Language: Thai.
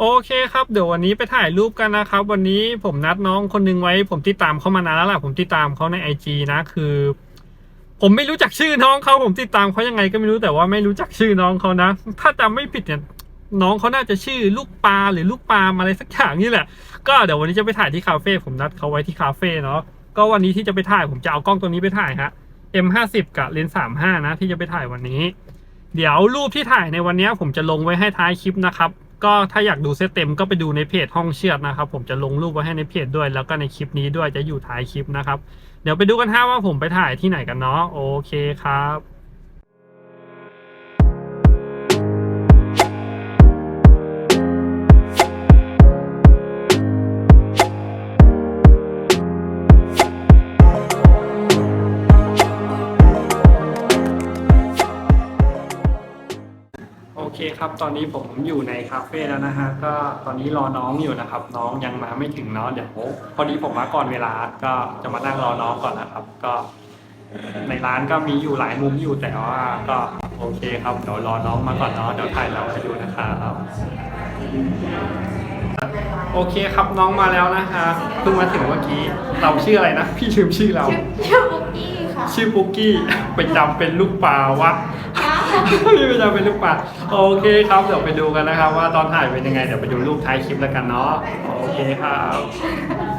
โอเคครับเดี๋ยววันนี้ไปถ่ายรูปกันนะครับ วันนี้ผมนัดน้องคนนึงไว้ ผมติดตามเขามานานแล้วล่ะผมติดตามเขาในไอจีนะคือ ผมไม่รู้จักชื่อน้องเขาผมติดตามเขายังไงก็ไม่รู้แต่ว่าไม่รู้จักชื่อน้องเขานะ ถ้าจำไม่ผิดเนี่ยน้องเขาน่าจะชื่อลูกปลาหรือลูกปลามอะไรสักอย่างนี่แหละ ก็เดี๋ยววันนี้จะไปถ่ายที่คาเฟ่ผมนัดเขาไว้ที่คาเฟ่เนาะก็วันนี้ที่จะไปถ่ายผมจะเอากล้องตัวนี้ไปถ่ายฮะ M50 กับเลนส์35นะที่จะไปถ่ายวันนี้ เดี๋ยวรูปที่ถ่ายในวันนี้ผมจะลงไว้ให้ท้ายคลิปนะครับ ก็ถ้าอยากดูเซตเต็มก็ไปดูในเพจห้องเชือดนะครับ ผมจะลงรูปไว้ให้ในเพจด้วย แล้วก็ในคลิปนี้ด้วยจะอยู่ท้ายคลิปนะครับ เดี๋ยวไปดูกันฮะว่าผมไปถ่ายที่ไหนกันเนาะโอเคครับ เคครับ ตอนนี้ผมอยู่ในคาเฟ่แล้วนะฮะ ก็ตอนนี้รอน้องอยู่นะครับ น้องยังมาไม่ถึงเนาะ เดี๋ยวพอดีผมมาก่อนเวลา ก็จะมานั่งรอน้องก่อนนะครับ ก็ในร้านก็มีอยู่หลายมุมอยู่แต่ว่าก็โอเคครับ เดี๋ยวรอน้องมาก่อนเนาะ เดี๋ยวถ่ายเราให้ดูนะครับโอเคครับน้องมาแล้วนะฮะ เพิ่งมาถึงเมื่อกี้ เราชื่ออะไรนะ พี่ลืมชื่อเรา ชื่อบุ๊กกี้ค่ะ ชื่อปุ๊กกี้ไปจำเป็นลูกปลาวะ พี่ประจำเป็นลูกปัดโอเคครับเดี๋ยวไปดูกันนะครับ ว่าตอนถ่ายเป็นยังไงเดี๋ยวไปดูรูปท้ายคลิปแล้วกันเนาะโอเคครับ